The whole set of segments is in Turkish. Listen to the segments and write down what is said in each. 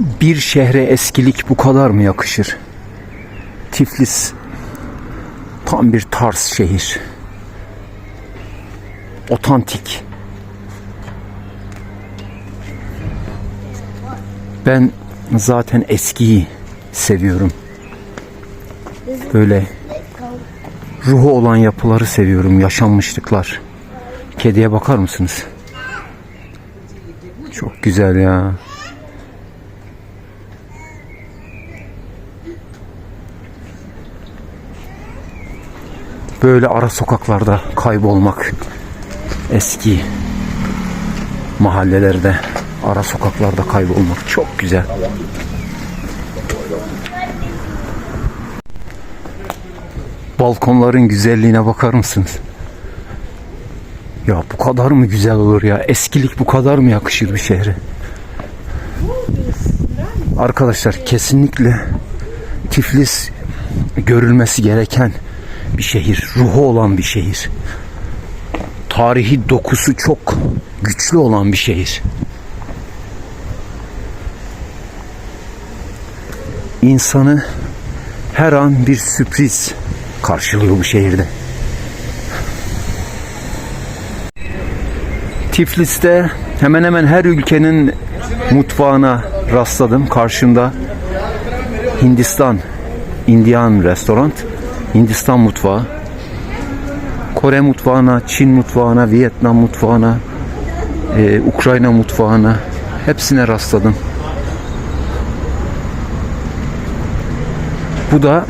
Bir şehre eskilik bu kadar mı yakışır? Tiflis tam bir tarz şehir. Otantik. Ben zaten eskiyi seviyorum. Böyle ruhu olan yapıları seviyorum, yaşanmışlıklar. Kediye bakar mısınız? Çok güzel ya. Böyle ara sokaklarda kaybolmak eski mahallelerde ara sokaklarda kaybolmak çok güzel. Balkonların güzelliğine bakar mısınız? Ya bu kadar mı güzel olur ya? Eskilik bu kadar mı yakışır bir şehre? Arkadaşlar kesinlikle Tiflis görülmesi gereken bir şehir. Ruhu olan bir şehir. Tarihi dokusu çok güçlü olan bir şehir. İnsanı her an bir sürpriz karşılıyor bu şehirde. Tiflis'te hemen hemen her ülkenin mutfağına rastladım. Karşımda Hindistan, Indian restoran, Hindistan mutfağı. Kore mutfağına, Çin mutfağına, Vietnam mutfağına, e, Ukrayna mutfağına hepsine rastladım. Bu da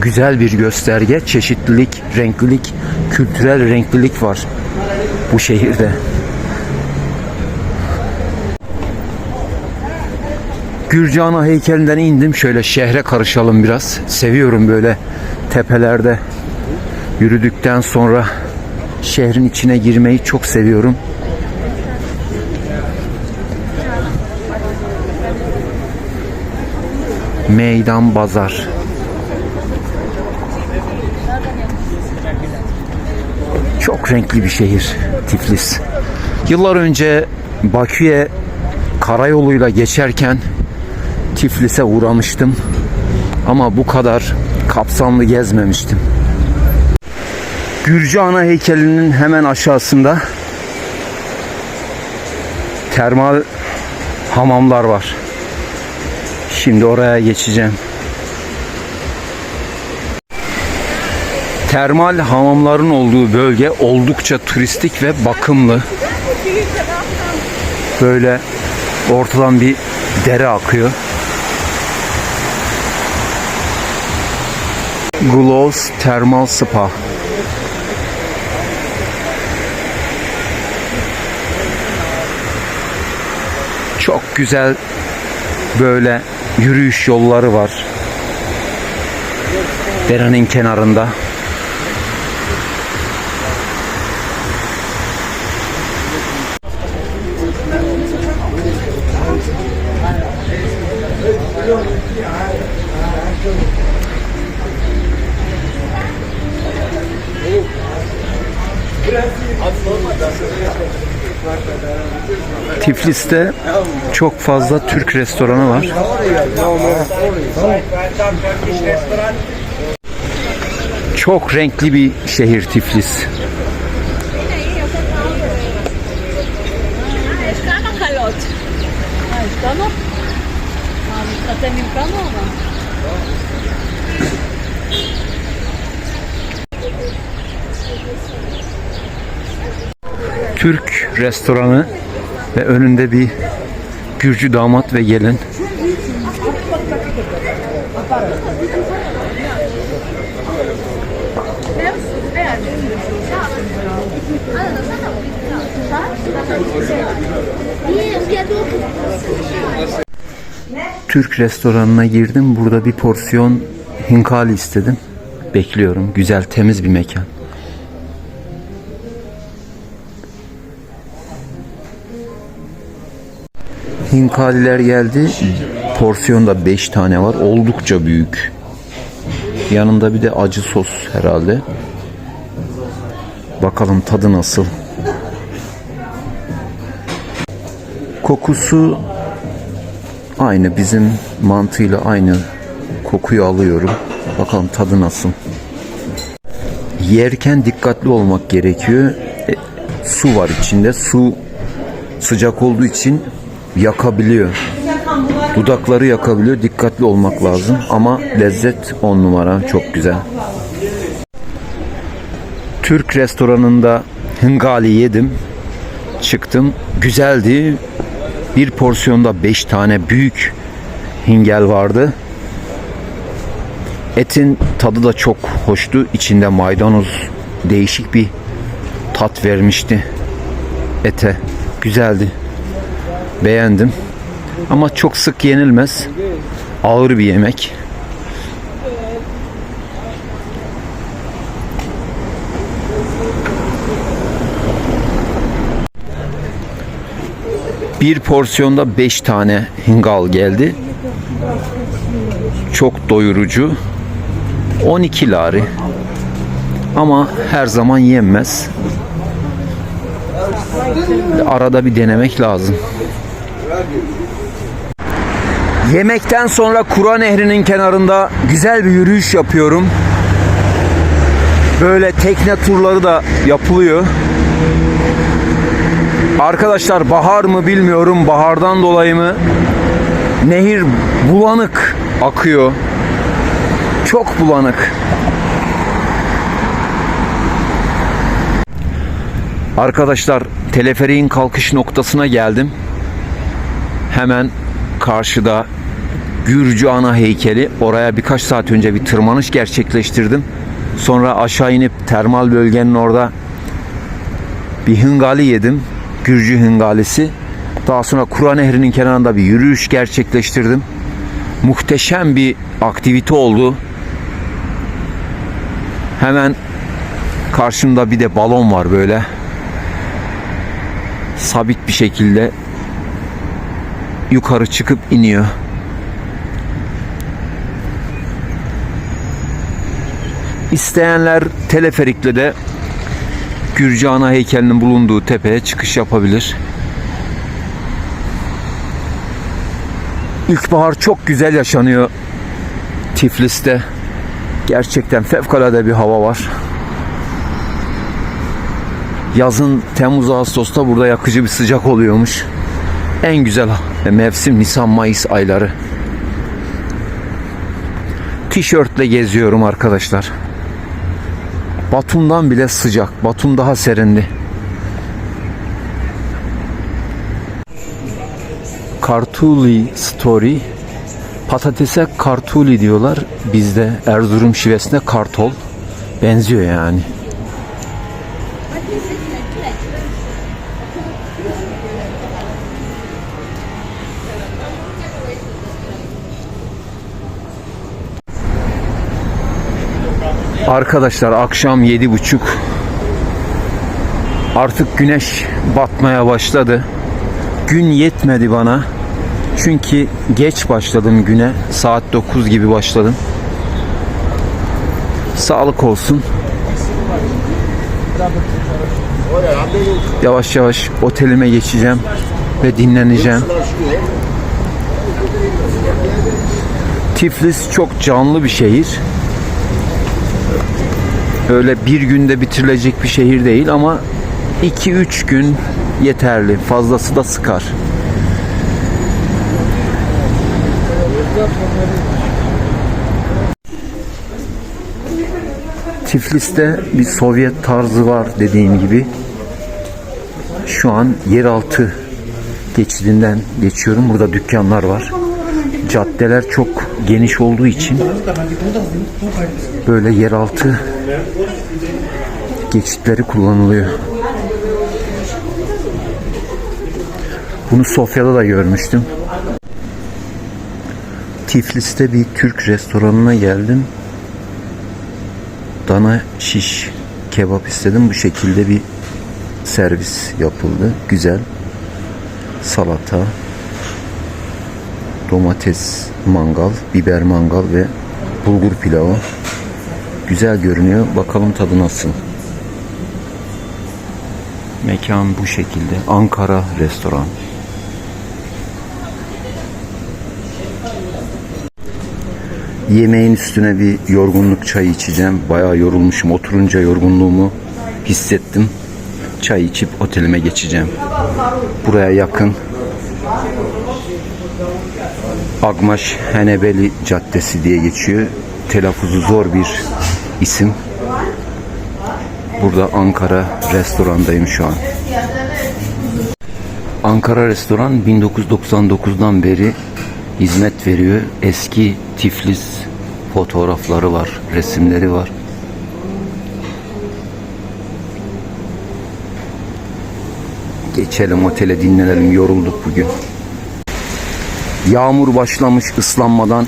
güzel bir gösterge. Çeşitlilik, renklilik, kültürel renklilik var bu şehirde. Gürcana heykelinden indim. Şöyle şehre karışalım biraz. Seviyorum böyle tepelerde yürüdükten sonra şehrin içine girmeyi çok seviyorum. Meydan Bazar. Çok renkli bir şehir Tiflis. Yıllar önce Bakü'ye karayoluyla geçerken Tiflis'e uğramıştım. Ama bu kadar kapsamlı gezmemiştim. Gürcü ana heykelinin hemen aşağısında termal hamamlar var. Şimdi oraya geçeceğim. Termal hamamların olduğu bölge oldukça turistik ve bakımlı. Böyle ortadan bir dere akıyor. Glows Thermal Spa. Çok güzel böyle yürüyüş yolları var. Derenin kenarında. Tiflis'te çok fazla Türk restoranı var. Çok renkli bir şehir Tiflis. Türk restoranı ve önünde bir Gürcü damat ve gelin. Türk restoranına girdim. Burada bir porsiyon hinkali istedim. Bekliyorum. Güzel, temiz bir mekan. Hinkaliler geldi. Porsiyonda 5 tane var. Oldukça büyük. Yanında bir de acı sos herhalde. Bakalım tadı nasıl. Kokusu Aynı bizim mantığıyla aynı kokuyu alıyorum. Bakalım tadı nasıl. Yerken dikkatli olmak gerekiyor. E, su var içinde. Su sıcak olduğu için yakabiliyor. Dudakları yakabiliyor. Dikkatli olmak lazım. Ama lezzet on numara. Çok güzel. Türk restoranında hıngali yedim. Çıktım. Güzeldi. Bir porsiyonda 5 tane büyük hingel vardı. Etin tadı da çok hoştu. İçinde maydanoz değişik bir tat vermişti ete. Güzeldi. Beğendim. Ama çok sık yenilmez. Ağır bir yemek. Bir porsiyonda 5 tane hingal geldi. Çok doyurucu. 12 lari. Ama her zaman yenmez. Arada bir denemek lazım. Yemekten sonra Kura Nehri'nin kenarında güzel bir yürüyüş yapıyorum. Böyle tekne turları da yapılıyor. Arkadaşlar bahar mı bilmiyorum. Bahardan dolayı mı? Nehir bulanık akıyor. Çok bulanık. Arkadaşlar teleferiğin kalkış noktasına geldim. Hemen karşıda Gürcü ana heykeli. Oraya birkaç saat önce bir tırmanış gerçekleştirdim. Sonra aşağı inip termal bölgenin orada bir hıngali yedim. Gürcü hıngalisi. Daha sonra Kura Nehri'nin kenarında bir yürüyüş gerçekleştirdim. Muhteşem bir aktivite oldu. Hemen karşımda bir de balon var böyle. Sabit bir şekilde yukarı çıkıp iniyor. İsteyenler teleferikle de Gürcü ana heykelinin bulunduğu tepeye çıkış yapabilir. İlkbahar çok güzel yaşanıyor Tiflis'te. Gerçekten fevkalade bir hava var. Yazın Temmuz Ağustos'ta burada yakıcı bir sıcak oluyormuş. En güzel mevsim Nisan Mayıs ayları. Tişörtle geziyorum arkadaşlar. Batum'dan bile sıcak. Batum daha serindi. Kartuli Story. Patatese kartuli diyorlar. Bizde Erzurum şivesine kartol. Benziyor yani. Arkadaşlar akşam yedi buçuk. Artık güneş batmaya başladı. Gün yetmedi bana. Çünkü geç başladım güne. Saat 9 gibi başladım. Sağlık olsun. Yavaş yavaş otelime geçeceğim ve dinleneceğim. Tiflis çok canlı bir şehir. Öyle bir günde bitirilecek bir şehir değil ama 2-3 gün yeterli. Fazlası da sıkar. Tiflis'te bir Sovyet tarzı var dediğim gibi. Şu an yeraltı geçidinden geçiyorum. Burada dükkanlar var. Caddeler çok geniş olduğu için böyle yeraltı geçitleri kullanılıyor. Bunu Sofya'da da görmüştüm. Tiflis'te bir Türk restoranına geldim. Dana şiş kebap istedim. Bu şekilde bir servis yapıldı. Güzel. Salata, domates mangal, biber mangal ve bulgur pilavı. Güzel görünüyor. Bakalım tadı nasıl. Mekan bu şekilde. Ankara restoran. Yemeğin üstüne bir yorgunluk çayı içeceğim. Bayağı yorulmuşum. Oturunca yorgunluğumu hissettim. Çay içip otelime geçeceğim. Buraya yakın. Agmaş Henebeli Caddesi diye geçiyor. Telaffuzu zor bir isim. Burada Ankara restorandayım şu an. Ankara Restoran 1999'dan beri hizmet veriyor. Eski Tiflis fotoğrafları var, resimleri var. Geçelim otele dinlenelim. Yorulduk bugün. Yağmur başlamış ıslanmadan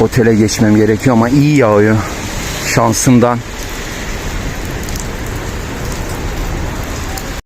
otele geçmem gerekiyor ama iyi yağıyor. Şansımdan